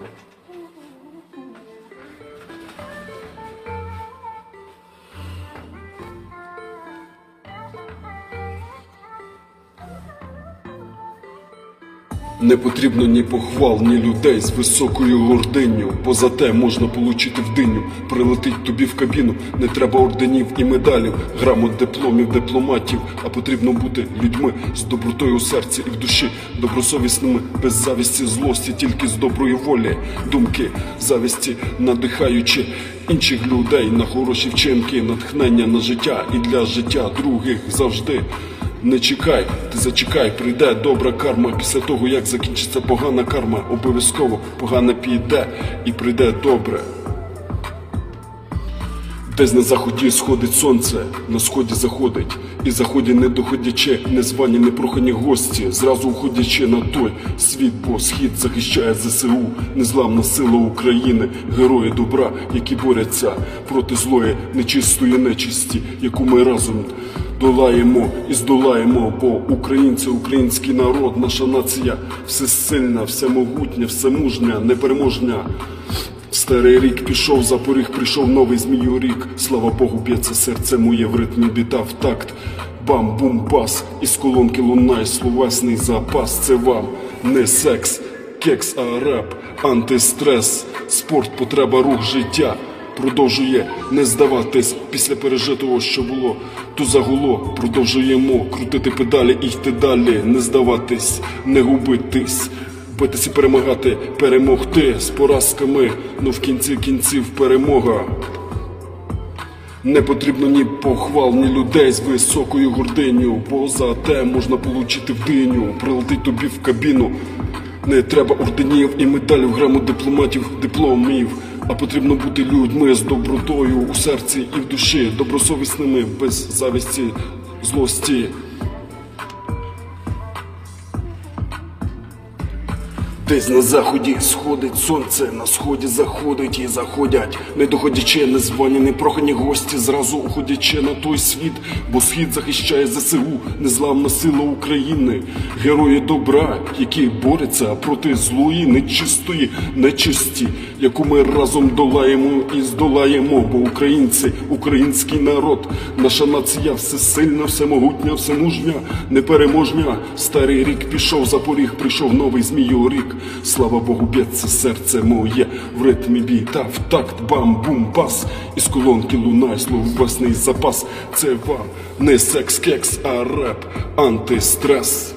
Thank you. Не потрібно ні похвал, ні людей з високою гординю, бо за те можна получити в диню. Прилетить тобі в кабіну, не треба орденів і медалів, грамот, дипломів, дипломатів, а потрібно бути людьми з добротою у серці і в душі, добросовісними, без завісті, злості, тільки з доброї волі, думки, завісті, надихаючи інших людей на хороші вчинки, натхнення на життя і для життя других завжди. Не чекай, ти зачекай, прийде добра карма після того, як закінчиться погана карма, обов'язково погана піде і прийде добре. Десь на заході сходить сонце, на сході заходить, і заході не доходячи, незвані, непрохані гості, зразу уходячи на той світ, бо схід захищає ЗСУ, незламна сила України, герої добра, які борються проти злої, нечистої нечисті, яку ми разом долаємо і здолаємо, бо українці, український народ, наша нація всесильна, всемогутня, всемужня, непереможня. Старий рік пішов, за поріг прийшов новий змію рік. Слава Богу, б'ється серце моє в ритмі біта в такт. Бам, бум, бас, із колонки лунає словесний запас. Це вам не секс, кекс, а реп, антистрес, спорт, потреба, рух, життя. Продовжує не здаватись після пережитого, що було, то загуло. Продовжуємо крутити педалі і йти далі, не здаватись, не губитись. Битися перемагати, перемогти з поразками, ну в кінці кінців перемога. Не потрібно ні похвал, ні людей з високою гординю, бо за те можна получити в диню, прилетить тобі в кабіну. Не треба орденів і медалів, грамот дипломатів, дипломів, а потрібно бути людьми з добротою у серці і в душі, добросовісними, без завісті, злості. Десь на заході сходить сонце, на сході заходить і заходять, не доходячи, незвані, непрохані гості, зразу уходячи на той світ, бо схід захищає ЗСУ, незламна сила України, герої добра, які борються проти злої, нечистої, нечисті, яку ми разом долаємо і здолаємо, бо українці, український народ, наша нація всесильна, всемогутня, всемужня, непереможня. Старий рік пішов за поріг, прийшов новий змію рік. Слава Богу, б'ється серце моє в ритмі біта, в такт бам бум бас із колонки лунай словесний запас. Це вам не секс кекс, а реп, антистрес.